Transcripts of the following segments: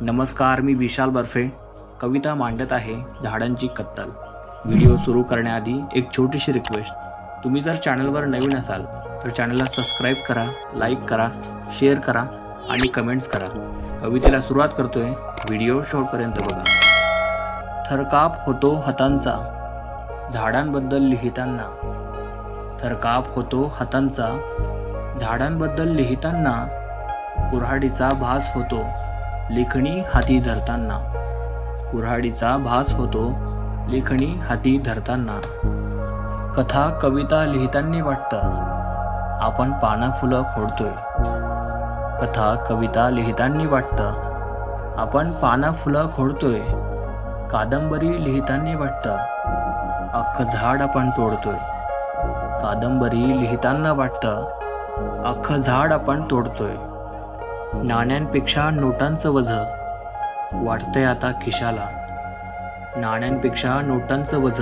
नमस्कार मी विशाल बर्फे. कविता मांडत आहे झाडांची कत्तल. व्हिडिओ सुरू करण्याआधी एक छोटीशी रिक्वेस्ट तुम्ही जर चॅनलवर नवीन असाल तर चॅनलला सबस्क्राईब करा लाईक करा शेअर करा आणि कमेंट्स करा. कवितेला सुरुवात करतोय व्हिडिओ शेवटपर्यंत बघा. थरकाप होतो हातांचा झाडांबद्दल लिहिताना. थरकाप होतो हातांचा झाडांबद्दल लिहिताना कुऱ्हाडीचा भास होतो. लेखणी हाती धरताना. कुऱ्हाडीचा भास होतो लेखणी हाती धरताना. कथा कविता लिहिताना वाटतं आपण पानं फुलं फोडतोय. कथा कविता लिहिताना वाटतं आपण पानं फुलं फोडतोय. कादंबरी लिहिताना वाटतं अख्खं झाड आपण तोडतोय. कादंबरी लिहिताना वाटतं अख्खं झाड आपण तोडतोय. नाण्यांपेक्षा नोटांचं वझ वाटतंय आता खिशाला. नाण्यांपेक्षा नोटांचं वझ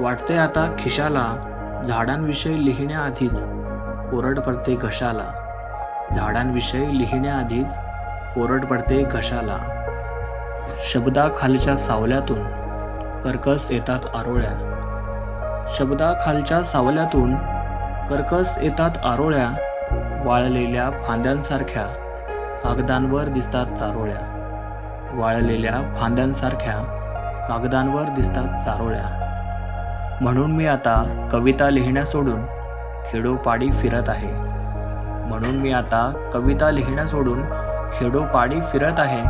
वाटतंय आता खिशाला. झाडांविषयी लिहिण्याआधीच कोरड पडते घशाला. झाडांविषयी लिहिण्याआधीच कोरड पडते घशाला. शब्दाखालच्या सावल्यातून कर्कस येतात आरोळ्या. शब्दाखालच्या सावल्यातून कर्कस येतात आरोळ्या वाळलेल्या फांद्यांसारख्या. कागदांवर दिसतात चारोळ्या. वाळलेल्या फांद्यांसारख्या कागदांवर दिसतात चारोळ्या. म्हणून मी आता कविता लिहिण्या सोडून खेडोपाडी फिरत आहे. म्हणून मी आता कविता लिहिण्या सोडून खेडोपाडी फिरत आहे.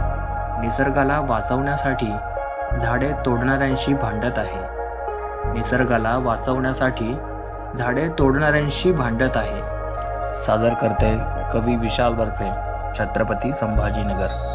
निसर्गाला वाचवण्यासाठी झाडे तोडणाऱ्यांशी भांडत आहे. निसर्गाला वाचवण्यासाठी झाडे तोडणाऱ्यांशी भांडत आहे. सादर करते कवी विशाल बर्फे छत्रपती संभाजीनगर.